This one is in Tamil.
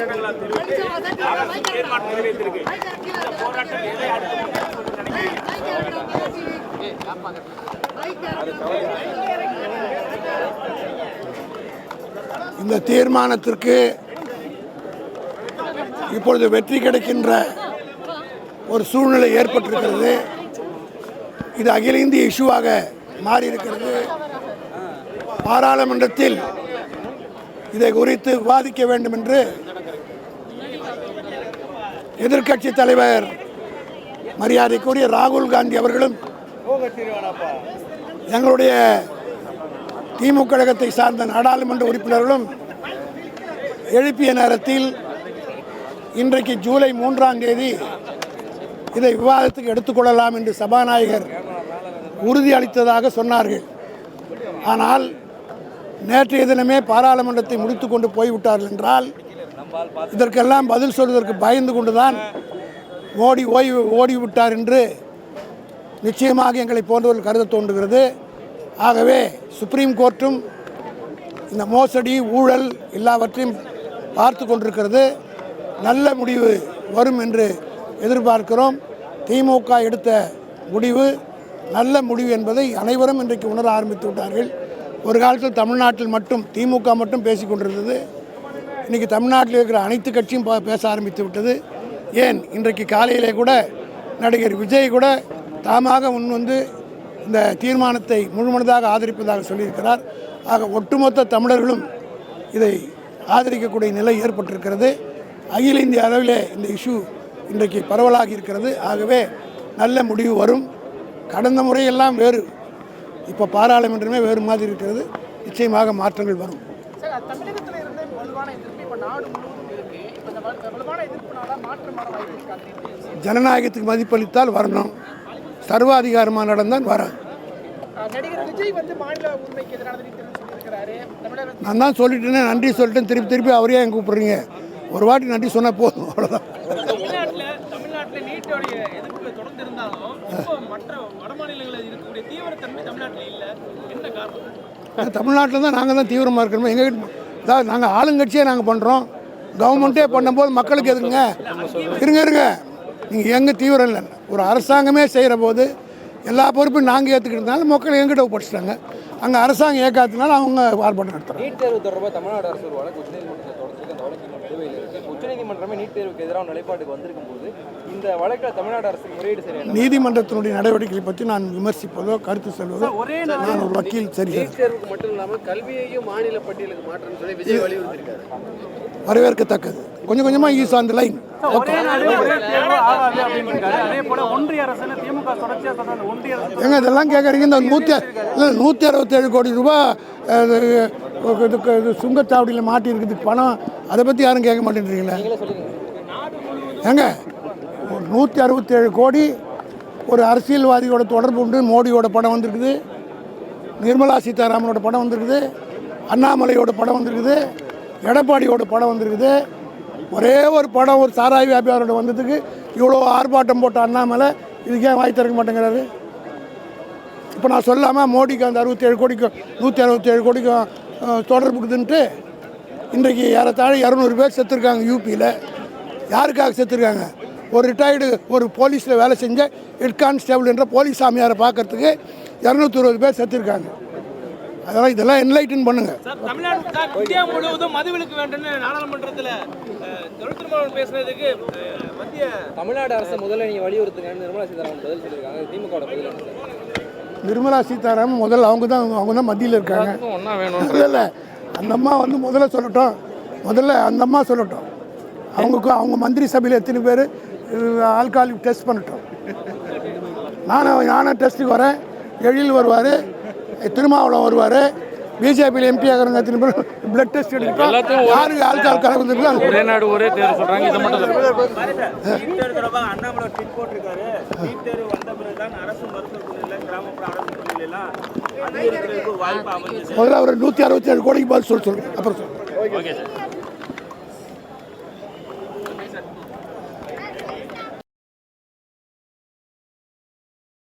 தெரிவித்து அரசு நிறைவேற்றிருக்கு இந்த போராட்டம் எதை இந்த தீர்மானத்திற்கு இப்பொழுது வெற்றி கிடைக்கின்ற ஒரு சூழ்நிலை ஏற்பட்டிருக்கிறது. இது அகில இந்திய இஷ்யூவாக மாறியிருக்கிறது. பாராளுமன்றத்தில் இதை குறித்து விவாதிக்க வேண்டும் என்று எதிர்க்கட்சி தலைவர் மரியாதைக்குரிய ராகுல் காந்தி அவர்களும் எங்களுடைய திமுக கழகத்தை சார்ந்த நாடாளுமன்ற உறுப்பினர்களும் எழுப்பிய நேரத்தில் இன்றைக்கு ஜூலை மூன்றாம் தேதி இதை விவாதத்துக்கு எடுத்துக்கொள்ளலாம் என்று சபாநாயகர் உறுதி அளித்ததாக சொன்னார்கள். ஆனால் நேற்றைய தினமே பாராளுமன்றத்தை முடித்து கொண்டு போய்விட்டார்கள் என்றால் இதற்கெல்லாம் பதில் சொல்வதற்கு பயந்து கொண்டுதான் ஓடி ஓய்வு ஓடிவிட்டார் என்று நிச்சயமாக எங்களை போன்றவர்கள் கருத தோன்றுகிறது. ஆகவே சுப்ரீம் கோர்ட்டும் இந்த மோசடி ஊழல் எல்லாவற்றையும் பார்த்து கொண்டிருக்கிறது. நல்ல முடிவு வரும் என்று எதிர்பார்க்கிறோம். திமுக எடுத்த முடிவு நல்ல முடிவு என்பதை அனைவரும் இன்றைக்கு உணர ஆரம்பித்து விட்டார்கள். ஒரு காலத்தில் தமிழ்நாட்டில் மட்டும் திமுக மட்டும் பேசிக்கொண்டிருந்தது இன்றைக்கி தமிழ்நாட்டில் இருக்கிற அனைத்து கட்சியும் பேச ஆரம்பித்து விட்டது. ஏன்? இன்றைக்கு காலையிலே கூட நடிகர் விஜய் கூட தாமாக முன்வந்து இந்த தீர்மானத்தை முழுமனதாக ஆதரிப்பதாக சொல்லியிருக்கிறார். ஆக ஒட்டுமொத்த தமிழர்களும் இதை ஆதரிக்கக்கூடிய நிலை ஏற்பட்டிருக்கிறது. அகில இந்திய அளவிலே இந்த இஷ்யூ இன்றைக்கு பரவலாகி இருக்கிறது. ஆகவே நல்ல முடிவு வரும். கடந்த முறையெல்லாம் வேறு இப்போ பாராளுமன்றமே வேறு மாதிரி இருக்கிறது. நிச்சயமாக மாற்றங்கள் வரும். ஜனநாயகத்துக்கு மதிப்பளித்தால் வரணும். சர்வாதிகாரமாக நடந்தால் வராது. நான் தான் சொல்லிட்டேனே நன்றி சொல்லிட்டேன். திருப்பி திருப்பி அவரே ஏன் கூப்பிடுறீங்க? ஒரு வாட்டி நன்றி சொன்னால் போதும் அவ்வளோதான் தமிழ்நாட்டில் தமிழ்நாட்டில் நீட்டோடைய எதிர்ப்பு தொடர்ந்து இருந்தாலும் இப்போ மற்ற வட மாநிலங்களில் இருக்கக்கூடிய தீவிரத்தன்மை தமிழ்நாட்டில் இல்லை. என்ன காரணம்? தமிழ்நாட்டில் தான் நாங்கள் தான் தீவிரமாக இருக்கிறோம் எங்கள் அதாவது நாங்கள் ஆளுங்கட்சியே நாங்கள் பண்ணுறோம் கவர்மெண்ட்டே பண்ணும்போது மக்களுக்கு எதுங்க இருங்க இருங்க. நீங்கள் எங்கே தீவிரம் இல்லை. ஒரு அரசாங்கமே செய்கிற போது எல்லா பொறுப்பையும் நாங்கள் ஏற்றுக்கிட்டதுனால மக்கள் எங்கிட்ட ஒப்படைச்சிட்டாங்க. அங்கே அரசாங்கம் ஏற்காததுனால அவங்க ஆர்ப்பாட்டம் நடத்துகிறாங்க நீட் தேர்வு தொடர்பாக தமிழ்நாடு அரசு ஒரு வழக்கு உச்சநீதிமன்றத்தில் தொடர்ச்சிருக்கு அந்த வழக்கு இன்னும் நிலுவையில் இருக்கு. உச்சநீதிமன்றமே நீட் தேர்வுக்கு எதிரான நிலைப்பாட்டுக்கு வந்திருக்கும் போது இந்த வழக்கில் தமிழ்நாடு அரசு முறையீடு சரியான நீதிமன்றத்தினுடைய நடவடிக்கைகளை பற்றி நான் விமர்சிப்பதோ கருத்து சொல்வதோ நான் ஒரு வக்கீல் சரி நீட் தேர்வுக்கு மட்டும் இல்லாமல் கல்வியையும் மாநில பட்டியலுக்கு மாற்றணும்னு சொல்லி விஜய் வலியுறுத்திருக்காரு வரவேற்கத்தக்கது. கொஞ்சம் கொஞ்சமாக ஈஸ் ஆன் தி லைன் ஒரே நாடு ஒரே தேர்வு ஆகாது அப்படின்னு அதே போல ஒன்றிய திமுக தொடர்ச்சியாக ஒன்றிய அரசு ஏங்க இதெல்லாம் கேட்குறீங்க இந்த நூற்றி இல்லை நூற்றி அறுபத்தேழு கோடி ரூபாய் இது- சுங்கச்சாவடியில் மாட்டி இருக்குது பணம். அதை பற்றி யாரும் கேட்க மாட்டேன்றீங்களே? ஏங்க நூற்றி அறுபத்தேழு கோடி ஒரு அரசியல்வாதியோட தொடர்பு உண்டு. மோடியோட படம் வந்திருக்குது. நிர்மலா சீதாராமனோட படம் வந்திருக்குது. அண்ணாமலையோட படம் வந்திருக்குது. எடப்பாடியோட படம் வந்திருக்குது. ஒரே ஒரு படம் ஒரு சாராய் வியாபாரோட வந்ததுக்கு இவ்வளோ ஆர்ப்பாட்டம் போட்ட அண்ணாமலை இதுக்கே வாய் திறக்க மாட்டேங்கிறாரு. இப்போ நான் சொல்லாமல் மோடிக்கு அந்த அறுபத்தேழு கோடிக்கும் நூற்றி அறுபத்தேழு கோடிக்கும் தொடர்புக்குதுன்ட்டு தொடர்பு இன்றைக்கு ஏறத்தாழ இரநூறு பேர் செத்துருக்காங்க யூபியில் யாருக்காக செத்துருக்காங்க? ஒரு ரிட்டையர்டு ஒரு போலீஸில் வேலை செஞ்ச ஹெட் கான்ஸ்டேபிள் என்ற போலீஸ் சாமியாரை பார்க்கறதுக்கு இரநூத்தி இருபது பேர் செத்துருக்காங்க. அதெல்லாம் இதெல்லாம் என்லைட்டன் பண்ணுங்கள் சார் தமிழ்நாடு சார் இந்தியா முழுவதும் மதுவிலக்கு வேண்டும்னு நாடாளுமன்றத்தில் தொழில்துறை மத்திய தமிழ்நாடு அரசு முதல்ல நீங்கள் வலியுறுத்துங்கன்னு நிர்மலா சீதாராமன் பதில் சொல்லியிருக்காங்க. திமுக பதில் நிர்மலா சீதாராமன் முதல்ல அவங்க தான் அவங்க தான் மத்தியில் இருக்காங்க. ஒன்றா வேணும் இல்லை இல்லை. அந்த அம்மா வந்து முதல்ல சொல்லட்டும். முதல்ல அந்த அம்மா சொல்லட்டும். அவங்களுக்கு அவங்க மந்திரி சபையில் எத்தனை பேர் ஆல்காலிக் டெஸ்ட் பண்ணட்டும். நானும் நானும் டெஸ்ட்டுக்கு வரேன். எழில் வருவார். திருமாவளம் வருவார். பிஜேபியில் எம்பி ஆகிறவங்க எத்தனை பேர்? பிளட் டெஸ்ட் எடுத்துட்டோம் யாருக்கு ஆல்கால் கலந்துருக்கோ ஒரே நாடு ஒரே தேர்வு சொல்கிறாங்க இதை மட்டும் முதல்ல அவர் நூற்றி அறுபத்தேழு கோடிக்கு பதில் சொல்ல சொல்லுங்கள் அப்புறம் சொல்லுங்கள் ஓகே சார்.